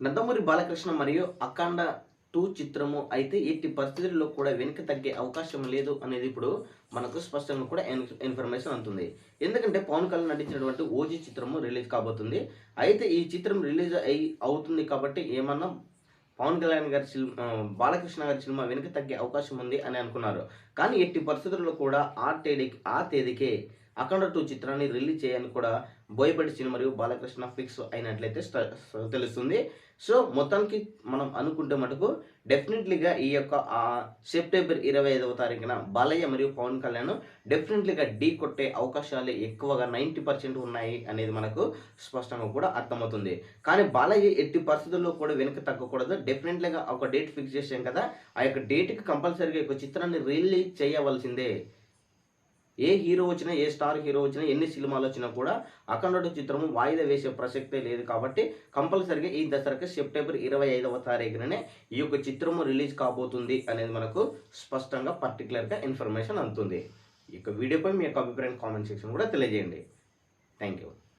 నందమూరి బాలకృష్ణ మరియు అఖండ టూ చిత్రము అయితే ఎట్టి పరిస్థితుల్లో కూడా వెనక్కి తగ్గే అవకాశం లేదు అనేది ఇప్పుడు మనకు స్పష్టంగా కూడా ఇన్ఫర్మేషన్ అందుతుంది ఎందుకంటే పవన్ కళ్యాణ్ నటించినటువంటి ఓజీ చిత్రము రిలీజ్ కాబోతుంది. అయితే ఈ చిత్రం రిలీజ్ అయి అవుతుంది కాబట్టి ఏమన్నా పవన్ కళ్యాణ్ గారి సినిమా బాలకృష్ణ గారి సినిమా వెనక్కి తగ్గే అవకాశం ఉంది అని అనుకున్నారు. కానీ ఎట్టి పరిస్థితుల్లో కూడా ఆ తేదీ ఆ తేదీకే అఖండ టూ చిత్రాన్ని రిలీజ్ చేయని కూడా బోయపడి సినిమా మరియు బాలకృష్ణ ఫిక్స్ అయినట్లయితే తెలుస్తుంది. సో మొత్తానికి మనం అనుకుంటే మటుకు డెఫినెట్లీగా ఈ యొక్క సెప్టెంబర్ ఇరవై ఐదవ తారీఖున బాలయ్య మరియు పవన్ కళ్యాణ్ డెఫినెట్లీగా ఢీ కొట్టే అవకాశాలు ఎక్కువగా నైంటీ పర్సెంట్ ఉన్నాయి అనేది మనకు స్పష్టంగా కూడా అర్థమవుతుంది. కానీ బాలయ్య ఎట్టి పరిస్థితుల్లో కూడా వెనక తగ్గకూడదు. డెఫినెట్లీగా ఒక డేట్ ఫిక్స్ చేసాం కదా ఆ యొక్క డేట్కి కంపల్సరీగా ఒక చిత్రాన్ని రిలీజ్ చేయవలసిందే. ఏ హీరో వచ్చినా ఏ స్టార్ హీరో వచ్చినా ఎన్ని సినిమాలు వచ్చినా కూడా అఖండ చిత్రము వాయిదా వేసే ప్రసక్తే లేదు కాబట్టి కంపల్సరీగా ఈ దసరాకి సెప్టెంబర్ ఇరవై ఐదవ తారీఖుననే ఈ యొక్క చిత్రము రిలీజ్ కాబోతుంది అనేది మనకు స్పష్టంగా పర్టికులర్గా ఇన్ఫర్మేషన్ అందుతుంది. ఈ యొక్క వీడియోపై మీ యొక్క అభిప్రాయం కామెంట్ సెక్షన్ కూడా తెలియజేయండి. Thank you